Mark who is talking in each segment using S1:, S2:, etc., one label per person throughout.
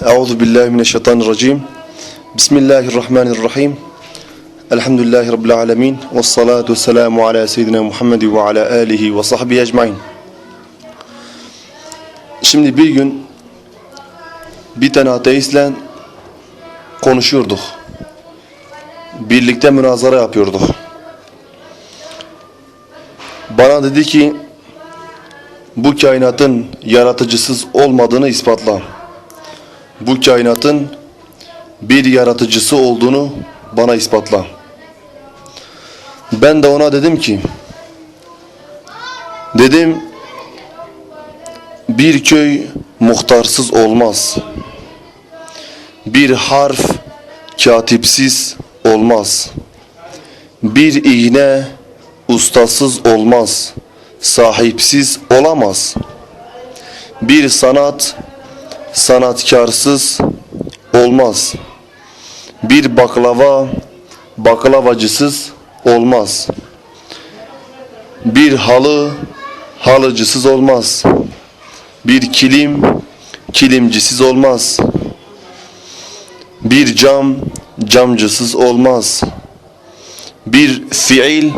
S1: Euzu billahi mineşşeytanirracim. Bismillahirrahmanirrahim. Elhamdülillahi rabbil alamin ve salatu vesselamu ala seyyidina Muhammed ve ala alihi ve sahbihi ecmaîn. Şimdi bir gün bir tane ateistle konuşuyorduk. Birlikte münazara yapıyorduk. Bana dedi ki bu kainatın yaratıcısız olmadığını ispatla. Bu kainatın bir yaratıcısı olduğunu bana ispatla. Ben de ona dedim ki dedim bir köy muhtarsız olmaz. Bir harf katipsiz olmaz. Bir iğne ustasız olmaz. Sahipsiz olamaz. Bir sanat sanatkarsız olmaz. Bir baklava baklavacısız olmaz. Bir halı halıcısız olmaz. Bir kilim kilimcisiz olmaz. Bir cam camcısız olmaz. Bir fiil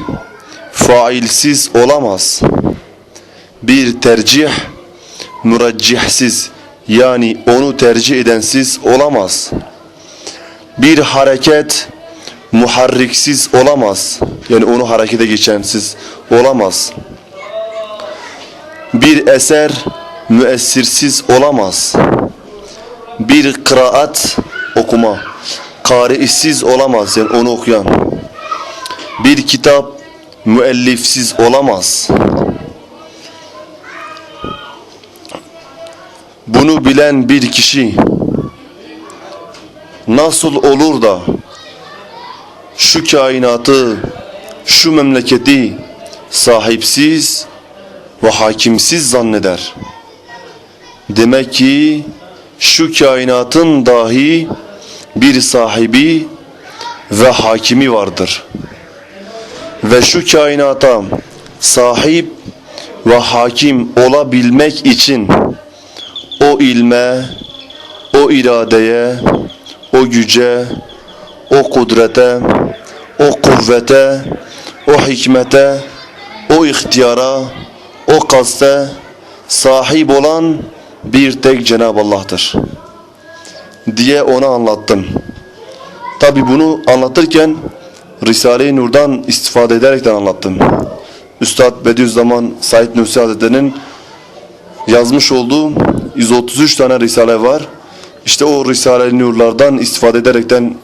S1: failsiz olamaz. Bir tercih müreccihsiz yani onu tercih edensiz olamaz. Bir hareket muharriksiz olamaz. Yani onu harekete geçensiz olamaz. Bir eser müessirsiz olamaz. Bir kıraat okuma kariisiz olamaz. Yani onu okuyan. Bir kitap müellifsiz olamaz. Bunu bilen bir kişi nasıl olur da şu kainatı, şu memleketi sahipsiz ve hakimsiz zanneder. Demek ki şu kainatın dahi bir sahibi ve hakimi vardır. Ve şu kainata sahip ve hakim olabilmek için o ilme, o iradeye, o güce, o kudrete, o kuvvete, o hikmete, o ihtiyara, o kaste sahip olan bir tek Cenab-ı Allah'tır. Diye ona anlattım. Tabi bunu anlatırken Risale-i Nur'dan istifade ederekten anlattım. Üstad Bediüzzaman Said Nursi Hazretleri'nin yazmış olduğu 133 tane risale var. İşte o risale-i nurlardan istifade ederekten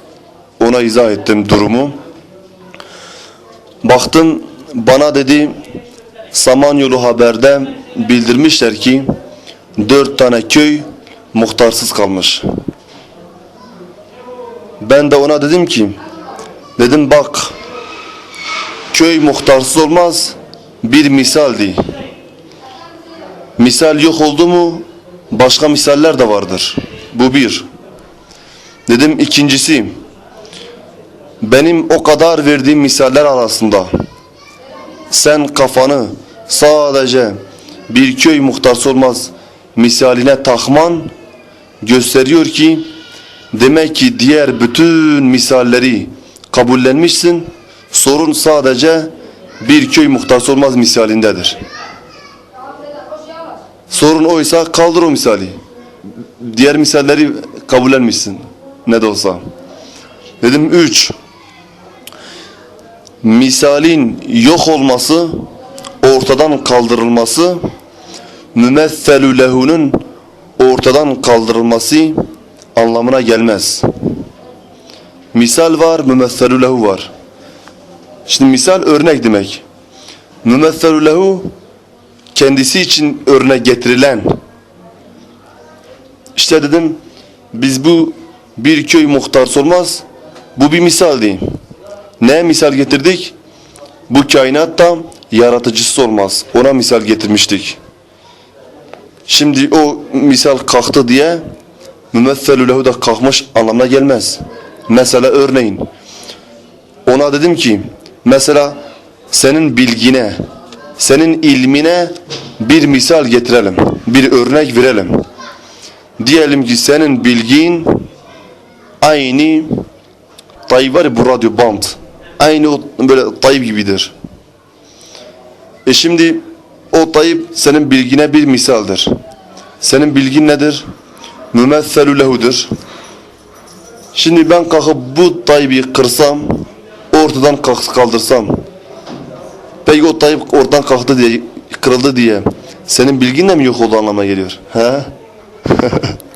S1: ona izah ettim durumu. Baktım bana dedi Samanyolu Haber'de bildirmişler ki dört tane köy muhtarsız kalmış. Ben de ona dedim ki dedim bak köy muhtarsız olmaz bir misaldi. Misal yok oldu mu başka misaller de vardır. Bu bir. Dedim ikincisi benim o kadar verdiğim misaller arasında sen kafanı sadece bir köy muhtarsı olmaz misaline takman gösteriyor ki demek ki diğer bütün misalleri kabullenmişsin sorun sadece bir köy muhtarsı olmaz misalindedir. Sorun oysa kaldır o misali. Diğer misalleri kabullenmişsin. Ne de olsa. Dedim üç. Misalin yok olması, ortadan kaldırılması, mümesselü lehunun ortadan kaldırılması anlamına gelmez. Misal var, mümesselü lehu var. Şimdi misal örnek demek. Mümesselü lehu kendisi için örnek getirilen işte dedim biz bu bir köy muhtarsı olmaz bu bir misal değil. Ne misal getirdik? Bu kainatta yaratıcısı olmaz. Ona misal getirmiştik. Şimdi o misal kalktı diye mümesselü lehu da kalkmış anlamına gelmez. Mesela örneğin ona dedim ki mesela senin bilgine senin ilmine bir misal getirelim. Bir örnek verelim. Diyelim ki senin bilgin aynı Tayyip var ya bu radyo band. Aynı o böyle Tayyip gibidir. E şimdi o Tayyip senin bilgine bir misaldir. Senin bilgin nedir? Mümesselü lehudur. Şimdi ben kalkıp bu Tayyip'i kırsam, ortadan kaldırsam, peki o Tayyip ortadan kalktı diye, kırıldı diye, senin bilgin de mi yok oldu anlamına geliyor? He?